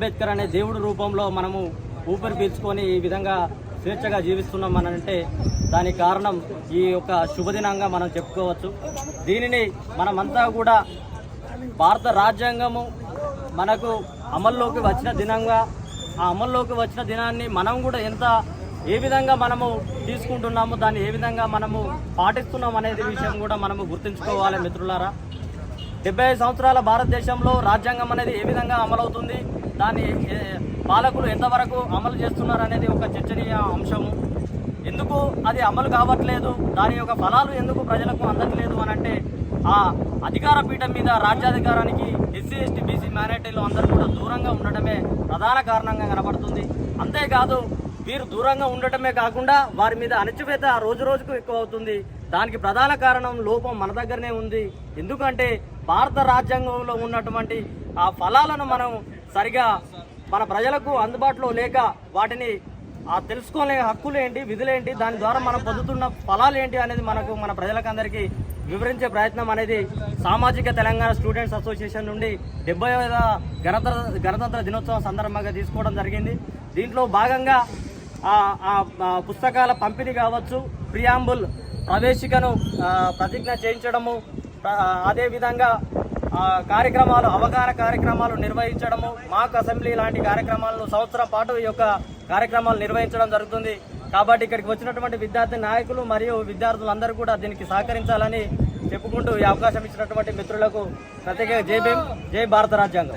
అంబేద్కర్ అనే దేవుడి రూపంలో మనము ఊపిరి పీల్చుకొని ఈ విధంగా స్వేచ్ఛగా జీవిస్తున్నాం అని అంటే దానికి కారణం ఈ యొక్క శుభదినంగా మనం చెప్పుకోవచ్చు. దీనిని మనమంతా కూడా భారత రాజ్యాంగము మనకు అమల్లోకి వచ్చిన దినంగా ఆ అమల్లోకి వచ్చిన దినాన్ని మనం కూడా ఎంత ఏ విధంగా మనము తీసుకుంటున్నాము దాన్ని ఏ విధంగా మనము పాటిస్తున్నాం అనేది విషయం కూడా మనము గుర్తుంచుకోవాలి మిత్రులారా. డెబ్బై ఐదు సంవత్సరాల భారతదేశంలో రాజ్యాంగం అనేది ఏ విధంగా అమలవుతుంది? దాన్ని పాలకులు ఎంతవరకు అమలు చేస్తున్నారు అనేది ఒక చర్చనీయ అంశము. ఎందుకు అది అమలు కావట్లేదు? దాని యొక్క ఫలాలు ఎందుకు ప్రజలకు అందట్లేదు అని అంటే ఆ అధికార పీఠం మీద రాజ్యాధికారానికి ఎస్సీ ఎస్టీ బీసీ మైనార్టీలు అందరూ కూడా దూరంగా ఉండటమే ప్రధాన కారణంగా కనబడుతుంది. అంతేకాదు వీరు దూరంగా ఉండటమే కాకుండా వారి మీద అణచివేత రోజు రోజుకు ఎక్కువ అవుతుంది. దానికి ప్రధాన కారణం లోపం మన దగ్గరనే ఉంది. ఎందుకంటే భారత రాజ్యాంగంలో ఉన్నటువంటి ఆ ఫలాలను మనం సరిగా మన ప్రజలకు అందుబాటులో లేక వాటిని ఆ తెలుసుకోలే హక్కులు ఏంటి విధులేంటి దాని ద్వారా మనం పొందుతున్న ఫలాలు ఏంటి అనేది మనకు మన ప్రజలకందరికీ వివరించే ప్రయత్నం అనేది సామాజిక తెలంగాణ స్టూడెంట్స్ అసోసియేషన్ నుండి డెబ్బై గణతంత్ర గణతంత్ర దినోత్సవం సందర్భంగా తీసుకోవడం జరిగింది. దీంట్లో భాగంగా ఆ ఆ పుస్తకాల పంపిణీ కావచ్చు ప్రియాంబుల్ ప్రవేశికను ప్రతిజ్ఞ చేయించడము అదేవిధంగా కార్యక్రమాలు అవగాహన కార్యక్రమాలు నిర్వహించడము మాక్ అసెంబ్లీ లాంటి కార్యక్రమాలను సంవత్సరం పాటు ఈ యొక్క కార్యక్రమాలు నిర్వహించడం జరుగుతుంది. కాబట్టి ఇక్కడికి వచ్చినటువంటి విద్యార్థి నాయకులు మరియు విద్యార్థులందరూ కూడా దీనికి సహకరించాలని చెప్పుకుంటూ ఈ అవకాశం ఇచ్చినటువంటి మిత్రులకు ప్రత్యేకంగా జై భీమ్ జై భారత రాజ్యాంగం.